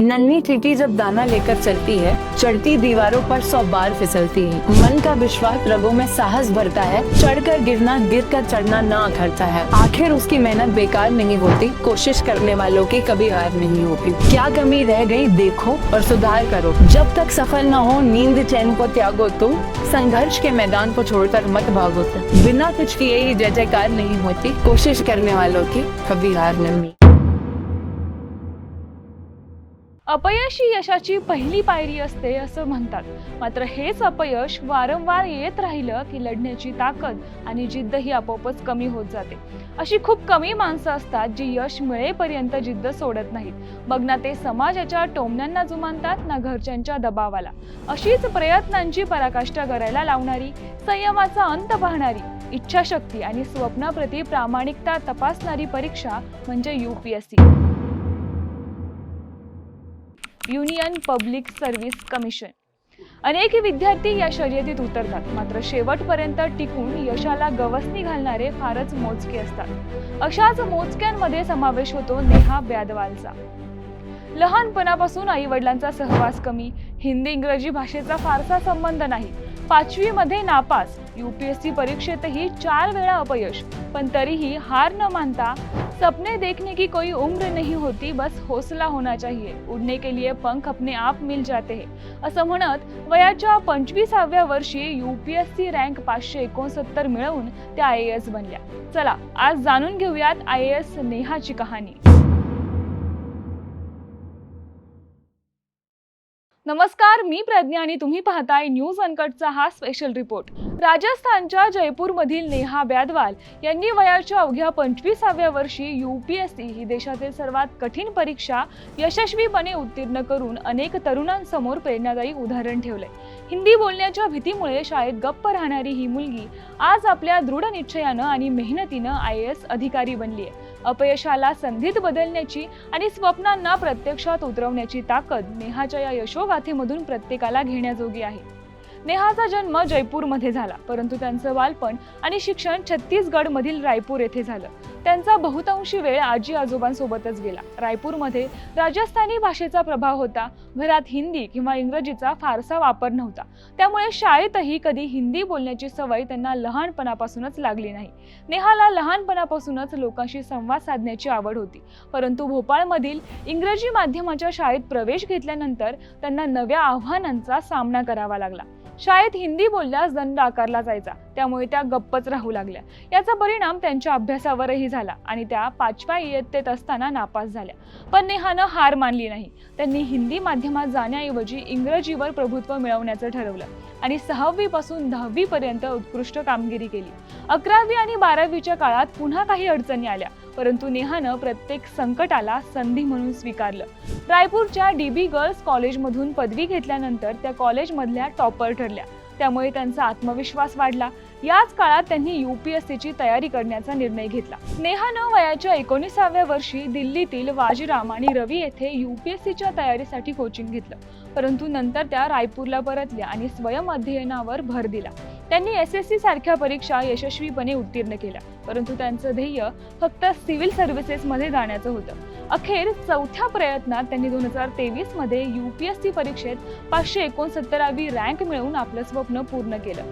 नन्ही चीटी जब दाना लेकर चलती है, चढ़ती दीवारों पर सौ बार फिसलती है। मन का विश्वास रगों में साहस भरता है, चढ़कर गिरना गिर कर चढ़ना न अखरता है। आखिर उसकी मेहनत बेकार नहीं होती, कोशिश करने वालों की कभी हार नहीं होती। क्या कमी रह गई, देखो और सुधार करो। जब तक सफल न हो, नींद चैन को त्यागो तुम। संघर्ष के मैदान को छोड़कर मत भागो तुम। बिना कुछ किए ही जय जयकार नहीं होती, कोशिश करने वालों की कभी हार नहीं। अपयशी यशाची पहिली पायरी असते असं म्हणतात. मात्र हेच अपयश वारंवार येत राहिलं की लढण्याची ताकद आणि जिद्द ही आपोआपच कमी होत जाते. अशी खूप कमी माणसं असतात जी यश मिळेपर्यंत जिद्द सोडत नाहीत. मग ना ते समाजाच्या टोमण्यांना जुमानतात ना घरच्यांच्या दबावाला. अशीच प्रयत्नांची पराकाष्ठा करायला लावणारी संयमाचा अंत पाहणारी इच्छाशक्ती आणि स्वप्नाप्रती प्रामाणिकता तपासणारी परीक्षा म्हणजे U P S C. Union Public Service Commission अनेक विद्यार्थी या शर्यतीत उतरतात. मात्र शेवटपर्यंत टिकून यशाला गवसणी घालणारे फारच मोजके असतात. अशाच मोजक्यांमध्ये समावेश होतो नेहा ब्यादवालचा. लहानपणापासून आई वडिलांचा सहवास कमी हिंदी इंग्रजी भाषेचा फारसा संबंध नाही. पाचवी मध्ये नापास युपीएससी परीक्षेतही चार वेळा अपयश. पण तरीही हार न मानता सपने देखने की कोई उम्र नहीं होती बस हौसला होना चाहिए. उडने के लिए पंख अपने आप मिल जाते हैं. असं म्हणत वयाच्या पंचवीसाव्या वर्षी युपीएससी रँक पाचशे एकोणसत्तर मिळवून त्या आय ए एस बनल्या. चला आज जाणून घेऊयात आय ए एस नेहाची कहाणी. नमस्कार मी प्रज्ञा आणि तुम्ही पाहताय न्यूज अनकटचा हा स्पेशल रिपोर्ट राजस्थानच्या जयपूरमधील नेहा ब्यादवाल यांनी वयाच्या अवघ्या पंचवीसाव्या वर्षी यू पी एस सी ही देशातील सर्वात कठीण परीक्षा यशस्वीपणे उत्तीर्ण करून अनेक तरुणांसमोर प्रेरणादायी उदाहरण ठेवले हिंदी बोलण्याच्या भीतीमुळे शाळेत गप्प राहणारी ही मुलगी आज आपल्या दृढ निश्चयानं आणि मेहनतीनं आय ए एस अधिकारी बनली आहे अपयशाला संधीत बदलण्याची आणि स्वप्नांना प्रत्यक्षात उतरवण्याची ताकद नेहाच्या या यशोगाथेमधून प्रत्येकाला घेण्याजोगी आहे. नेहाचा जन्म जयपूरमध्ये झाला परंतु त्यांचं बालपण आणि शिक्षण छत्तीसगडमधील रायपूर येथे झालं. त्यांचा बहुतांशी वेळ आजी आजोबांसोबतच गेला. रायपूरमध्ये राजस्थानी भाषेचा प्रभाव होता. घरात हिंदी किंवा इंग्रजीचा फारसा वापर नव्हता. त्यामुळे शाळेतही कधी हिंदी बोलण्याची सवय त्यांना लहानपणापासूनच लागली नाही. नेहाला लहानपणापासूनच लोकांशी संवाद साधण्याची आवड होती. परंतु भोपाळमधील इंग्रजी माध्यमाच्या शाळेत प्रवेश घेतल्यानंतर त्यांना नव्या आव्हानांचा सामना करावा लागला. शाळेत हिंदी बोलल्यास दंड आकारला जायचा. त्यामुळे त्या गप्पच राहू लागल्या. याचा परिणाम त्यांच्या अभ्यासावरही झाला आणि त्या पाचव्या इयत्तेत असताना नापास झाल्या. पण नेहानं हार मानली नाही. त्यांनी हिंदी माध्यमात जाण्याऐवजी इंग्रजीवर प्रभुत्व मिळवण्याचं ठरवलं आणि सहावी पासून दहावी पर्यंत उत्कृष्ट कामगिरी केली. अकरावी आणि बारावीच्या काळात पुन्हा काही अडचणी आल्या. परंतु नेहानं प्रत्येक संकटाला संधी म्हणून स्वीकारलं. रायपूरच्या डीबी गर्ल्स कॉलेजमधून पदवी घेतल्यानंतर त्या कॉलेजमधल्या टॉपर ठरल्या. त्यामुळे त्यांचा आत्मविश्वास वाढला. याच काळात त्यांनी युपीएससीची तयारी करण्याचा निर्णय घेतला. नेहानं वयाच्या एकोणीसाव्या वर्षी दिल्लीतील वाजीराम आणि रवी येथे युपीएससीच्या तयारीसाठी कोचिंग घेतलं. परंतु नंतर त्या रायपूरला परतल्या आणि स्वयं अध्ययनावर भर दिला. त्यांनी एस एस सी सारख्या परीक्षा यशस्वीपणे उत्तीर्ण केल्या. परंतु त्यांचं ध्येय फक्त सिव्हिल सर्व्हिसेसमध्ये जाण्याचं होतं. अखेर चौथ्या प्रयत्नात त्यांनी दोन हजार तेवीसमध्ये सी परीक्षेत पाचशे एकोणसत्तरावी रँक मिळवून आपलं स्वप्न पूर्ण केलं.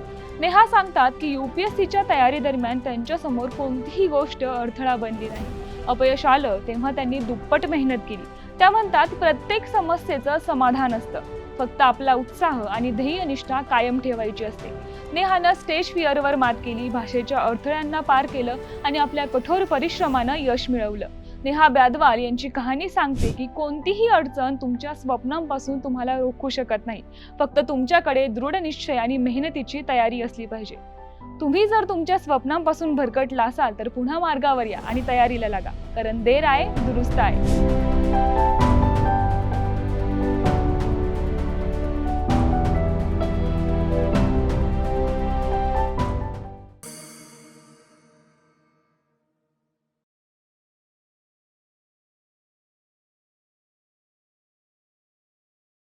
नेहा सांगतात की यू पी एस सीच्या तयारीदरम्यान त्यांच्यासमोर कोणतीही गोष्ट अडथळा बनली नाही. अपयश आलं तेव्हा त्यांनी दुप्पट मेहनत केली. त्या म्हणतात प्रत्येक समस्येचं समाधान असतं. फक्त आपला उत्साह आणि ध्येयनिष्ठा कायम ठेवायची असते. नेहानं स्टेज फिअरवर मात केली भाषेच्या अडथळ्यांना पार केलं आणि आपल्या कठोर परिश्रमानं यश मिळवलं. नेहा ब्यादवाल यांची कहाणी सांगते की कोणतीही अडचण तुमच्या स्वप्नांपासून तुम्हाला रोखू शकत नाही. फक्त तुमच्याकडे दृढ निश्चय आणि मेहनतीची तयारी असली पाहिजे. तुम्ही जर तुमच्या स्वप्नांपासून भरकटला असाल तर पुन्हा मार्गावर या आणि तयारीला लागा. कारण देर आहे दुरुस्त आहे.